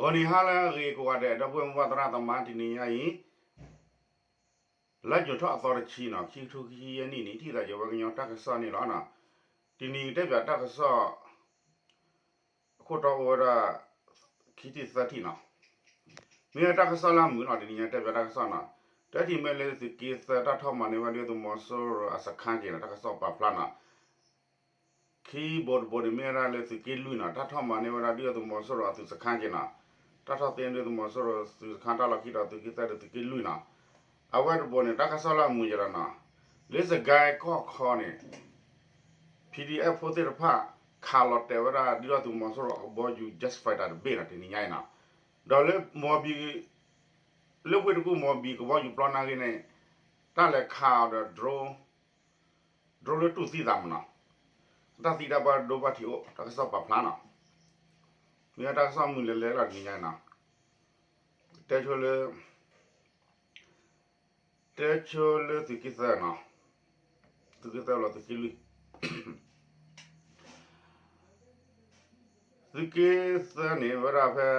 ဟောဒီဟာလာရေကွာတဲ့တော့ဘွေမဝတရတမန်ဒီနေယီလက်ကြထအသောရချီနော်ခီထုခီယနီနီတိလာယောဘကညောတက်ကစနေလောနော်ဒီနီတက်ပြတက်ကစခုတော့ဝရခီတိသတိနော်မြေတက်ကစလာမှုနော်ဒီနီတက်ပြတက်ကစနော်တက်ဒီမဲလေစီကီသတာထောက်မနေဝဒီတူမောဆိုအစခန်းကြီးနော်တက်ကစပါပလာနော် keyboard body mera le si ke lu na ta tha ma ne wala dia tu mo so ro tu sa khan je na ta tha ten de tu mo so ro tu khan ta la ki ta tu ki ta de tu ke lu na a wa bo ne ta ka so la mu je ra na le sa guy ko kho ne pdf pho te pha kha lo te wala dia tu mo so ro bo you just fight at be na ti ni nyai na do le mo bi le we ku mo bi ko bo you plan na ge ne ta le kha da drone drone le tu si da ma na တာတီတာဘာဒိုဘာတီအိုတာကစပါပလာနာ မြတ်တာဆမှုလေလေလာညညာနာတဲချိုလေတဲချိုလေတီကိသနာသူကတလာတီကိလီသူကိသနေဝရဖဲ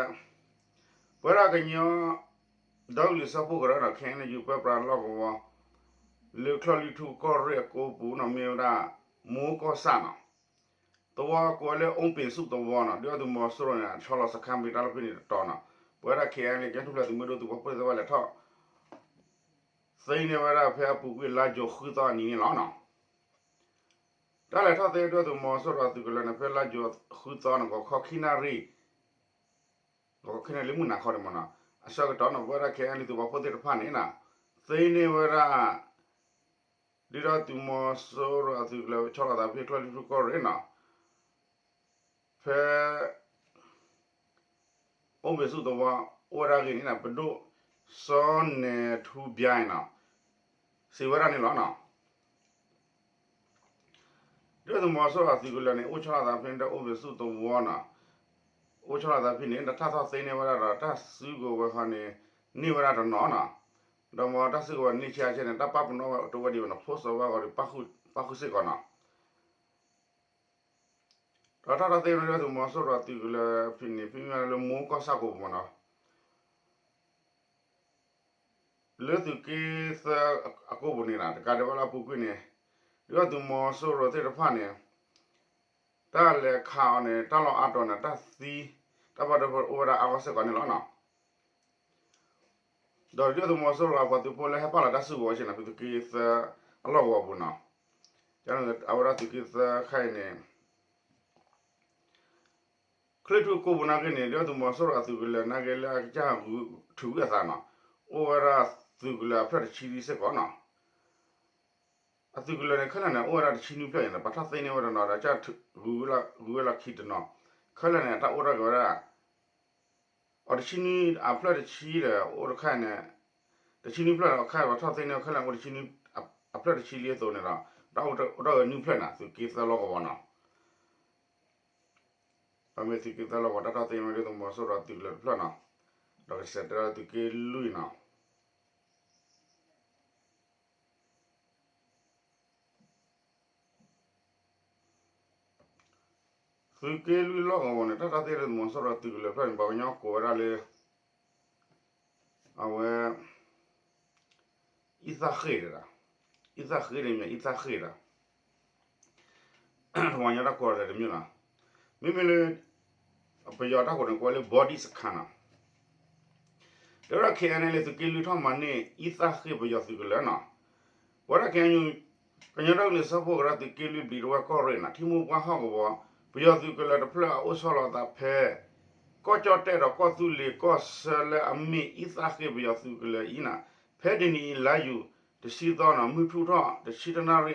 ဝရကညောဒေါလီစပုကရနာခဲနေယူပပရာလောကောလေခလလီထူကောရဲကိုပူနမေရာမိုးကောဆာနာ ตัวกูเลยองเป็นสุตัวนะเดี๋ยวตัวมอสโรเนี่ยชอลสักคำไปตลอดปีนี้ตอนน่ะเวลาเขียนเนี่ยแกทุกเรื่องตัวไม่รู้ตัวเปิดตัวเลยท่อสิ่งเนี่ยเวลาเพื่อปลูกลาจคือตอนนี้แล้วเนาะแต่เลยท่อเตะด้วยตัวมอสโรตัวก็เลยนะเพื่อลาจคือตอนก็ข้อขี้นารีก็ขี้นารีมุนนะข้อเดียวมันนะอาศัยก็ตอนนั้นเวลาเขียนเนี่ยตัวเปิดตัวผ่านนี่นะสิ่งเนี่ยเวลาဒီတော့သူမဆိုးရသူကလည်းချောလာတာပြကလေးတူကောရနော် ဖဲအုံးမစုတော့ဝရဂင်းနာဘဒိုစောနေထူပြိုင်နာစေဝရနေလောနာဒီတော့မဆောအစီကလည်းနေဥချလာတာဖင်တဲ့အုံးမစုတော့ဝနာဥချလာတာဖင်နေတာထထသိနေဝရတာတဆုကိုဝခနေနေဝရတော့နော်နာတော့မတဆုကနေချာချင်တဲ့တပ်ပနောတော့ဝဒီနဖို့စောဝါကပခုပခုစေကောနာ rata rata yo le mo so rati le fini fini le mo ko sa ko mo na le tu ki sa ako bo ni na ka de wala pu ku ni yo tu mo so ro te fa ni ta le kha ne ta lo a to na ta si ta ba de bo o ra a ko se ko ni lo na do yo tu mo so ro ba tu po le ha pa la ta su bo chi na tu ki sa a lo bo bu na ya na ahora tu ki sa khai ne ခလစ်တူကိုဘနာကနေတော့သူမဆောရသူကလည်းနာကလေးကြာဘူးထူရသနာအိုဝရာသူကလည်းဖက်ချီဒီစကောနာအသူကလည်းခဏနဲ့အိုဝရာချီနူပြရင်ပတ်သသိနေဝရနာကြာဘူလာဘူလာခိတနာခလနဲ့တာအိုရာကရာအော်ချီနီအဖလက်ချီရအိုရခနဲ့တချီနီဖလက်အခါဘာသသိနေခလနဲ့အိုချီနီအဖလက်ချီလေးတော့နေတာတော့တော့နူဖလက်နာသူကေသလောကဝနာ ame ti kita la wata ta te me to maso ra ti le plana da se tra ti ke luina su ke lui lo ga wona ta ta te le maso ra ti le plana ba nya ko ra le awe isa khira isa khira me isa khira wanya ra ko ra de mi na မိမိလေ ပယောတာကိုကိုလေ body စခနာတော့ရခဲအနေလေသူကီလူထမနေဤသခေပယောသူကလည်းနော်ဝရခဲညူကညတော့လေစဖို့ကရသူကီလူဘီရောကောရနာတိမူကွာဟောကောပယောသူကလည်းတဖလာအိုဆောလာတာဖဲကောချတဲ့တော့ကောသူလေကောဆလအမီဤသခေပယောသူကလည်းဤနာဖဲဒနီလာယူတရှိတော့နော်မြထူတော့တရှိတနာရီ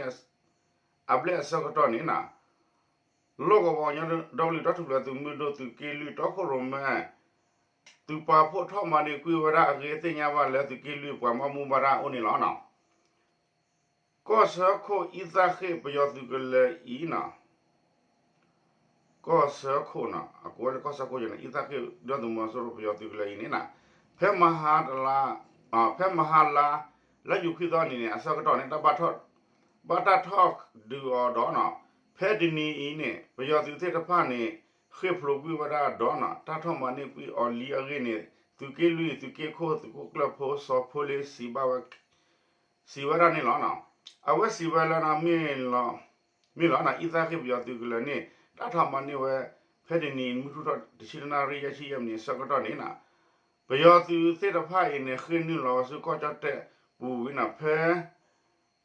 အပလက်ဆောကတော့နေနာ လောကဘောညာဒေါလီတထုလာသူမီဒိုသူကီလီတော့ခရမဲသူပါဖို့ထောက်မနေကွေဝရအကေတင်ညာပါလဲသူကီလီပွားမမူမရာအိုနေလောနာကောဆခိုဣဇာခေပယောသူကလေဤနာကောဆခိုနာအကောလေကောဆခိုယနာဣဇာခေဒေါဒမဆောရပယောသူကလေဤနေနာဖဲမဟာဒလာအဖဲမဟာလာလာယူခိသောနေနေအစကတော့နေတဘတ်ထော့ဘတ်တာထော့ဒူအော်ဒေါနာ ဖဲဒီနီအင်းနဲ့ဘယောသူတဲ့တဖနဲ့ခခေဖလိုကွေဝဒါဒေါနာတာထမနေကွေအော်လီအဂေနေသူကေလူသူကေခိုသူကိုကလဖိုဆောဖိုလီစီဘာဝစီဝရနေလောနာအဝစီဝလာနာမင်းလောမင်းလောနာဣသာခေပြောသူကလနေတာထမနေဝဖက်ဒနီမူထတော့ဒီရှိနာရီရရှိယမနေစကတော့နေနာဘယောသူစေတဖိုင်နေခင်းနလောစုကောကြတဲ့ပူဝိနာဖဲ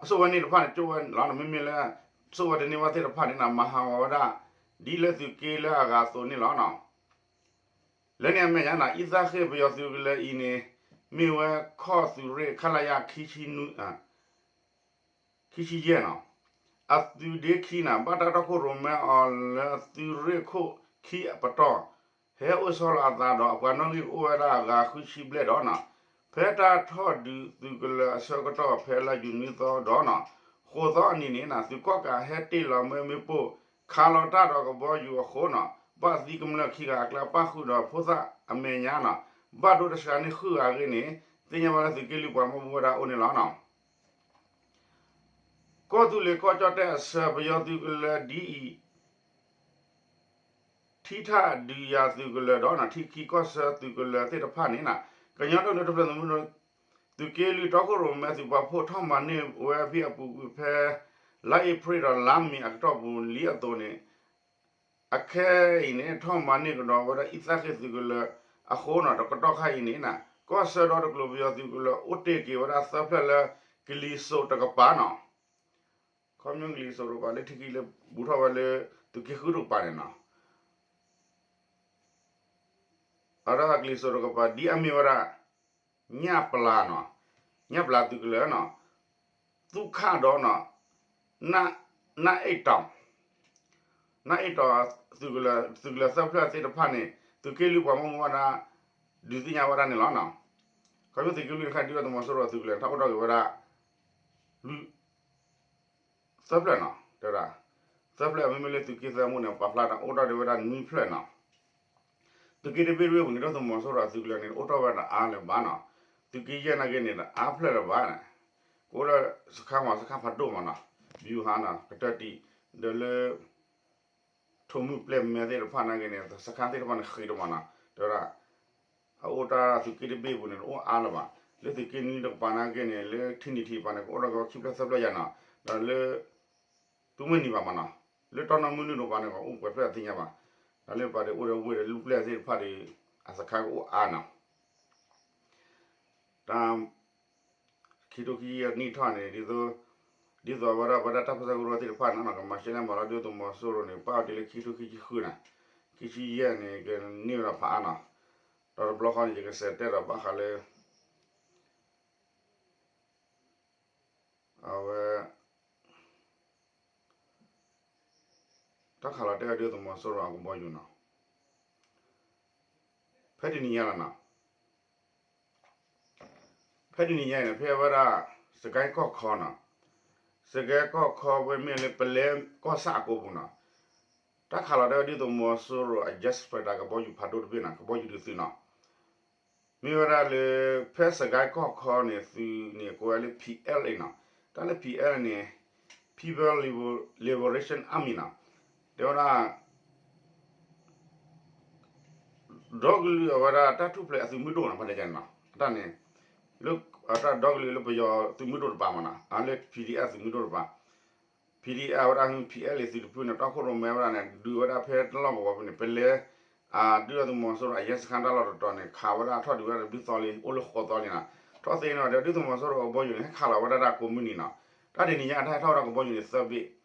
ကပါလေညပ်ပလာသူကလနေလောနာပြောသူတသီတပါတော့ဒေါ်နာတမနေဝဒစုဝတဘတလောမာလော်တီအော်တိုတပတ်ဒီပါနာပြောသူဤနာတဆုဝဒေါ်တာဘတလီလာဆိုဝဒနေပါအဆိုဝနေတဖာကျိုးလောနာမင်းမလဲဆိုဝဒနေဝတဲ့တဖာနေနာမဟာဝဒဒီလက်သူကေလာကဆိုနေလောနာလည်းနေမဲ့ရနာဣဇာခေပြောသူလေဤနေမေဝခောသူရေခလာယခိချီနုအခိချီကျနော်အသူဒေခိနာဘတာတခုရမဲအော်လသူရေခုခိပတောဟဲဥဆောလာတာတော့ဘနုံကြီးဥဝရာကခုရှိဘလက်တော့နော် ဖဲတာထော့ဒီသူကလအစောကတော့ဖဲလာယူနီတော့တော့နော်ခိုသောအနေနဲ့နာသူကော့ကဟဲတီလောမဲမေပိုခါလောတာတော့ကဘောယူခိုနော်ဘာဒီကမလခိကကလာပါခုတော့ဖိုသာအမေညာနော်ဘာဒိုတရှာနေခုအရင်းနေတင်ရမလားသူကလေးပွားမဘောရာအိုနေလောနော်ကောသူလေကောကြတဲ့ဆဘယောသူကလဒီထိထဒီယာသူကလတော့နာထိခီကောဆသူကလတဲ့တဖာနေနာ ကညာတော့တော့ပြန်မလို့သူကလေးတော့ကိုရမဲသူဘာဖို့ထမနေဝဲပြပူဖဲလိုက်ဖရီရလမ်းမီအတော့ဘူးလီအတော့နေအခဲနေထမနေကတော့ဝရဣသခေသူကလအခုနော်တော့တော့ခိုင်နေနာကောဆတော့ကလဘယောသူကလဥတေကေဝရသဖလကလီဆိုတကပါနော်ကွန်မြူန်ဂလီဆိုရပါလေထိကီလေဘူထဝလေသူကေခုရပါနေနော်အရာကလီဆိုရက ပါဒီအမီဝရညပလာနော်ညပလာသူကလေနော်ဒုက္ခတော့နော်နာနာအိတ်တောင်နာအိတ်တော့သူကလေသူကလေဆပ်ဖလက်စစ်တဖာနေသူကေလူပါမမဝနာဒီတိညာဝရနေလောနော်ခါပြသူကလူခါဒီတော့မဆိုတော့သူကလေထောက်တော့ဝရလူဆပ်ဖလက်နော်တဲ့ရာဆ ပ်ဖလက်မမလေးသူကိစ္စမနဲ့ပါဖလာတာအော်တော်တွေဝရနီဖလက်နော်သူကိတပေရဝင်တော့မဆိုတော့သူကလေအော်တော်ဝရအားလည်းဘာနော်သူကိရနာကနေအားဖလက်တော့ဘာနော်ကိုရစခါမစခါဖတ်တော့မနော်ဘီယူဟာနာကတတိဒလေထုံမှုပလက်မဲတဲ့ဖာနာကနေစခန်းတဲ့ဖာနာခိရမနာတော့ရာအော်တာသူကိတပေဝင်တော့အားလည်းပါလေသူကိနီတော့ပါနာကနေလေထင်းတီပါနာကိုတော့ခိပလက်ဆပ်လို့ရနာဒါလေသူမနေပါမနာလေတော်နမှုနုတော့ပါနေပါဥပ္ပပြတင်ရပါ ဒါလေပါတယ်ဥရဝေလူပလက်စေဖာဒီအစခါကိုအာနာတမ်ခီတိုကီယနီထွားနေဒီသောဒီသောဝရဗဒတာပစဂရတိဖာနာကမရှင်မလာဒီတော့မဆိုရနေပါတီလေခီ တိုကီခူနာခီချီယနေကနေရဖာနာတော့ဘလော့ခန်ကြီးကစတဲ့ရပါခလေအဝဲတခါလာတဲ့ဒီတော့မဆိုရအောင်ဘောယူနာဖက်တီနီယလာနာဖက်ဒီနီညနေဖေဝရာစကိုင်းကော့ခေါနာစကဲကော့ခေါဝဲမြလေပလဲကောစာကိုဘူးနာတခါလာတဲ့ဒီတော့မဆိုရ adjust ဖတာကဘောယူဖတ်တော့ပြနာကဘောယူဒီစနာမြေဝရာလေဖက်စကိုင်းကော့ခေါနေစီနေကိုလေ PL နာတလည်း PL နေ People Liberation Army နာ ဒေါ်နာဒေါဂလီဝရာတတူပလက်အစုမီတော့နာဖတ်ကြနာတန်းနေ look ata dog le lo yo tu mu do ba mana ale pdf tu mu do ba pdf ora hin pl le tu pu na ta ko ro me ora na du ora phe to lo ba ne pele a du ya tu mo so ra yes kan da lo to ne kha ora tho du ora bi so le o lo kho to le na to se no de du tu mo so ro bo yu ne kha la ora da ko mu ni na ta de ni ya ta tho ra ko bo yu ne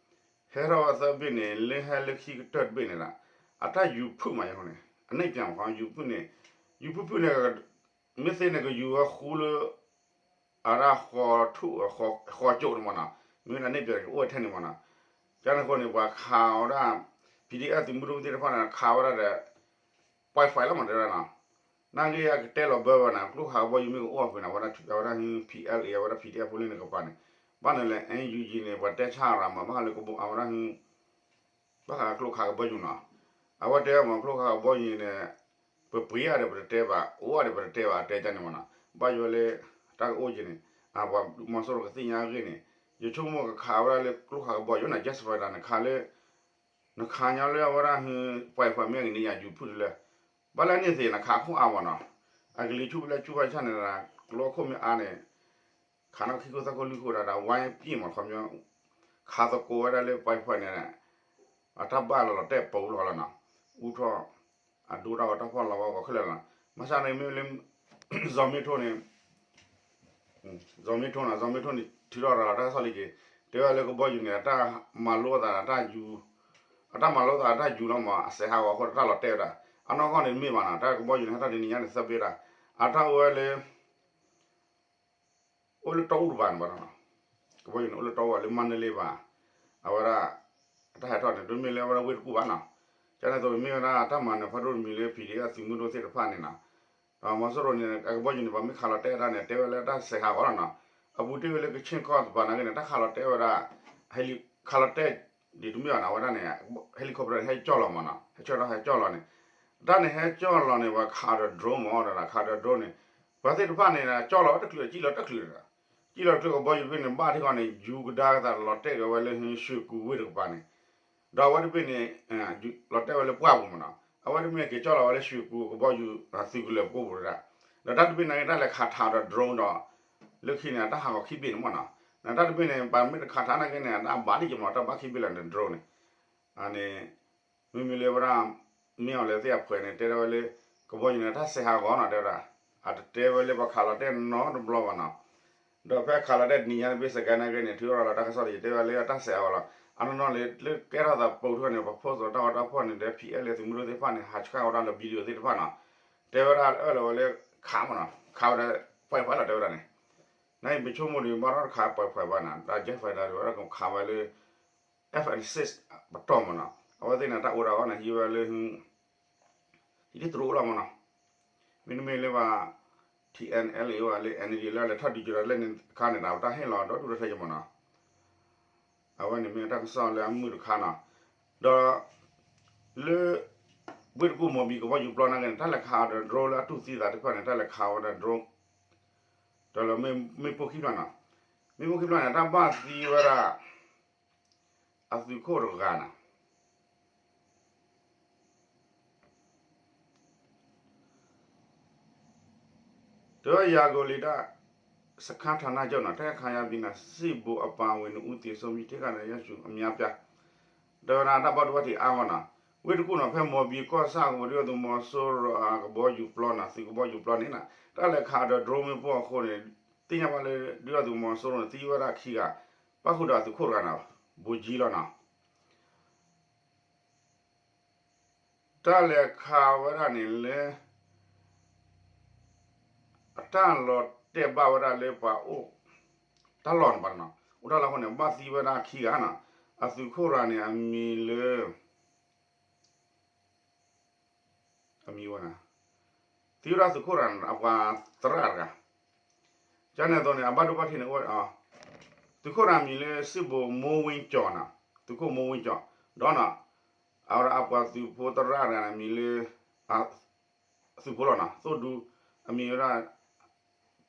so bi he ro so bi ne le ha le khi to bi ne na ata yu phu ma yo ne အနိုင်ပြန်ခေါင်းယူပုနေယူပုပုနေမစနေကယူခူလအရာခေါ်ထုခေါ်ခေါ်ကြုံမနာမင်းနဲ့ပြအိုးထနေမနာကျန်ကိုနေပါခေါရာ PDF တိမှုတို့တဲ့ဖာနာခါဝရတဲ့ wifi လာမတဲ့နာနာငယ်ရတဲလောဘဝနာကလူဟာဘောယူမီကိုအော်ဖနာဝရထဝရဟင်း PLA ဝရ PDF ပုလင်းကပါနေ ဘာနဲ့လဲ NUG နဲ့ဗတက်ချရာမှာမဟာလေကိုဘောအဝရဟင်းဘာကလူခါဘောယူနာအဝတဲမှာကလူခါဘောယူနေပပရရတဲ့တဲပါအိုးရတဲ့တဲပါတဲကြနေမနာဘာယူလေတာအိုဂျင်းနေအဘမဆောရကတင်ညာရင်းနေရချုံမက ခါဝရလေကလူခါဘောယူနာ just for that ခါလေနခါညာလေဝရဟင်းပွိုင်ဖွယ်မြနေရယူဖုလေဘလာနေစေနခါခုအဝနာအကလေးချုပလက်ချုပချနေတာကလောခုမအားနေခါနခိကိုသကိုလူခိုတာဝိုင်းပြင်းမခွန်မျိုးခါသကိုရလေပွိုင်ဖွယ်နေအတဘလာတဲ့ပူလောလာနာဥထောအဒူရာတော့ဖော်လာကောခလဲလာမဆာနေမင်းလင်းဇော်မီထိုနေဇော်မီထိုနာဇော်မီထိုနေထီရောရာတာဆော်လီကေတဲရလေကိုဘောယူနေတာမလောတာတာယူအတမလောတာတာယူတော့မအစေဟာဝခေါ်တာလောတဲတာအနောကနေမိမနာတာကဘောယူနေတာဒီညနေစပေးတာအတာဝဲလေ အိုလတောက်ဘာန်ဘာနာကဘောယူအိုလတောဝလေမန္တလေးပါအဝရအတာထောက်တယ်ဒုမီလေဝရဝေကူပါနာကျန်တော့မိနာအတမနာဖရိုမီလေဖီဒီကစီမူတို့စေတဖာနေနာအမဆောရနေကဘောယူနေပါမိခါလာတဲတာနဲ့တဲဝဲလေတာစေဟာဝရနာအဘူတဲဝဲလေကချင်းကော့ဘာနာကနေတခါလာတဲဝရဟဲလီခါလာတဲဒီဒုမီနာဝရနေဟယ်လီကော်ပတာဟဲကြော်လာမနာဟဲကြော်လာဟဲကြော်လာနေဒါနဲ့ဟဲကြော်လာနေပါခါရဒရုန်းမော်တာခါရဒရုန်းနေဘာသိတဖာနေတာကြော်လာတက်ခလူကြည့်လာတ က်ခလူတာကြည့်လာတော့ဘောယူပင်းနေဘာတိကနေယူကဒါတာလော်တဲကဝဲလေဟင်းရှုကူဝဲတော့ပါနေဒါဝတ်ပင်းနေအဲလော်တဲဝဲလေပွားဘူးမနာအဝတ်ပင်းကကြော်လာဝဲလေရှုကူဘောယူစီကူလေပို့ဘူးရာဒါတတ်ပင်းနေတာလေခါထားတော့ drone တော့လုခိနေတာဟာခိပင်းမနာနာတတ်ပင်းနေပါမစ်ခါထားနေကနေနာဘာဒီကြမတော့ဘာခိပင်းလာတဲ့ drone နေအနေမိမိလေဗရာမြောက်လေတဲ့ဖွယ်နေတဲတော်လေကဘောယူနေတာဆေဟာကောနာတဲ့ရာအတဲဝဲလေဘခါလာတဲ့နော်ဘလောဝနာ တော့ဖက်ခါလာတဲ့နီယာဘေးစကန်နေကနေထူရလာတကဆော်ရီတဲဝဲလေတဆေဟာလာအနနော်လေလေကဲရတာပုံထွနေဘဖောဆိုတော့တော့ဖောနေတဲ့ PL လေသူမျိုးတွေဖာနေဟာချကာဝရလဗီဒီယိုတွေဖာနာတဲဝရအဲ့လိုလေခါမနာခါရဖွယ်ဖာလာတဲဝရနေနိုင်မချုံမလို့မရခါဖွယ်ဖွယ်ပါနာဒါဂျက်ဖိုင်ဒါရကခါဝဲလေ F6 ဘတော်မနာအဝသိနာတာဥရာကနာဟီဝဲလေဟင်းဒီတူလာမနာမင်းမေလေပါ TNL ရောလေ energy လာလေထပ်ဒီကြရလေခါနေတာတာဟဲလာတော့တူရထဲကြမနာအဝနေမင်းတာဆောလေအမှုခါနာတော့လေဘစ်ကူမဘီကဘာယူပလနာကန်တာလက်ခါဒရိုလာတူစီတာတခွနဲ့တာလက်ခါဝဒဒရိုတော်လည်းမေမေပိုခိနာမေပိုခိနာတာပါစီဝရာအစုခိုရဂနာ တော့ယာဂိုလီတာစခန်းဌာနကျောင်းတော့တဲ့ခါရပြီးနာစိဘူအပဝင်ဦးတည်ဆုံးပြီးတဲ့ကလည်းရရှိအများပြဒေါ်နာတပတ်ဝတိအာဝနာဝိတကုနဖဲမော်ဘီကောဆာကိုရဒမောဆိုရာကဘောယူပလနာစီကဘောယူပလနေနာတလည်းခါတော့ဒရိုမီပေါ်ခိုနေတင်ရပါလေဒီရဒမောဆိုရတီဝရခီကပခုဒါသူခိုရနာဘူကြီးလနာတလည်းခါဝရနေလေ အတန်လောတဲ့ဘာဝရလေပါအိုတလွန်ပါနာဥဒလာဟိုနေမသီဝနာခီကနာအစုခိုရာနေအမီလေအမီဝနာတီရာစုခိုရာအကွာတရာကကျန်တဲ့တော့နေအဘတ်ဘတ်ထင်းနေဝအာသူခိုရာမီလေစစ်ဘမိုးဝင်းကြော်နာသူခိုမိုးဝင်းကြော်ဒေါနာအော်အကွာသူဖိုတရာရမီလေအစုခိုရာနာသို့ဒူအမီရာ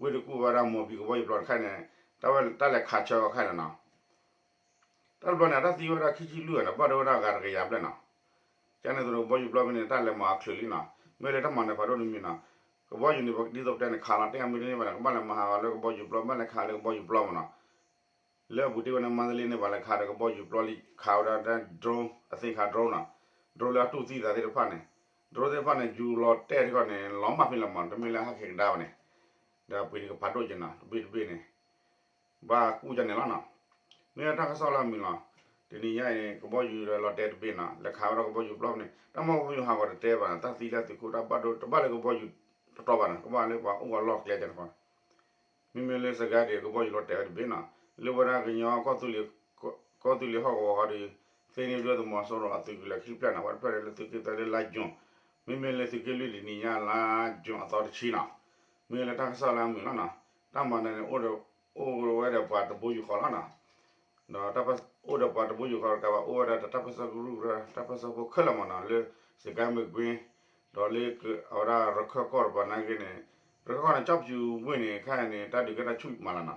ဝနေကဘောယူကဘောယူပလော့ပေးလာနာကဘောယူပြောတာဝေဒကူဝရမောဘီကိုဘိုင်ဘလော့ခိုင်နေတဝဲတက်လက်ခါချောခိုင်နေနော်တက်ဘနာတသီဝရခီချီလူရနပါဒဝရကာရရပလနော်ကျန်တဲ့တို့ဘိုင်ဘလော့မနေတက်လက်မှာခလလီနော်မဲလက်တမန်နေပါတော့နီနော်ကဘောယူနေဘဒီတော့တဲ့ခါလာတဲ့မီနေပါကမလမဟာလောကဘောယူဘလော့မလက်ခါလောကဘောယူဘလော့မနော်လဲဘူတီဝနမန္တလေးနေပါလက်ခါတော့ကဘောယူဘလော့လီခါရတဲ့ drone အသိခါ drone နော်ဒရိုလာတူစီတာတဲ့ဖာနေဒရိုတဲ့ဖာနေဂျူလော်တဲ့ခေါနေလောမဖိလမန်တမီလာဟခေဒါဝနေ ဒါပိကဖာတော့ကျနာဘိဘိနေဘာကူကြနေလားနော်မြေတာကဆောလာမီလားဒီနေ့ရရင်ကဘောယူလော်တဲ့ပိနာလက်ခါတော့ကဘောယူဘလော့နေတမောဘူးဟာကတော့တဲပါတာသီလာတကူတာပတ်တော့တပတ်လည်းကဘောယူတော့ပါနာကဘာလည်းပါဥကလော့ကလေးတဲ့ပါမိမလေးစကားတွေကဘောယူလော်တဲ့ပိနာလေဝရာကညောကောတူလီကောတူလီဟောဟောဒီ fene lo do mo soro atu la ki plana wa pare le tu ki ta le la jon mi me le tu ki le ni ya la jon a to chi na mi le ta sa la mi la na ta ma ne o do o ro wa de pa to bo yu kho la na na ta pa o do pa to bo yu kho ka ba o da ta pa sa guru ra ta pa sa ko khala ma na le se ga me gwin do le ke ora ro kho ko ba na ge ne ro ko na chop yu win ne kha ne ta de ga ta chu ma la na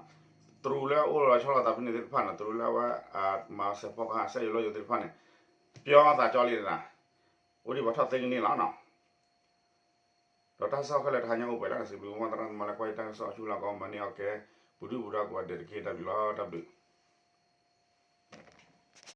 သူတို့လည်းအိုလာချောလာတာပြနေတဲ့ဖာနသူတို့လည်းဝအာမာစပေါကဆက်ရလို့ရတဲ့ဖာနေပြောတာကြောလေးလားဦးဒီဘာထသိနေလားနော်တော့တာဆောက်ခလက်ထားညာဥပလာစီဘလူမန္တရမလာကွိုင်တန်ဆောချူလာကောင်မနီโอเคဘူဒူဘူရာကွာဒက်ကေတာဘီလာ တပ်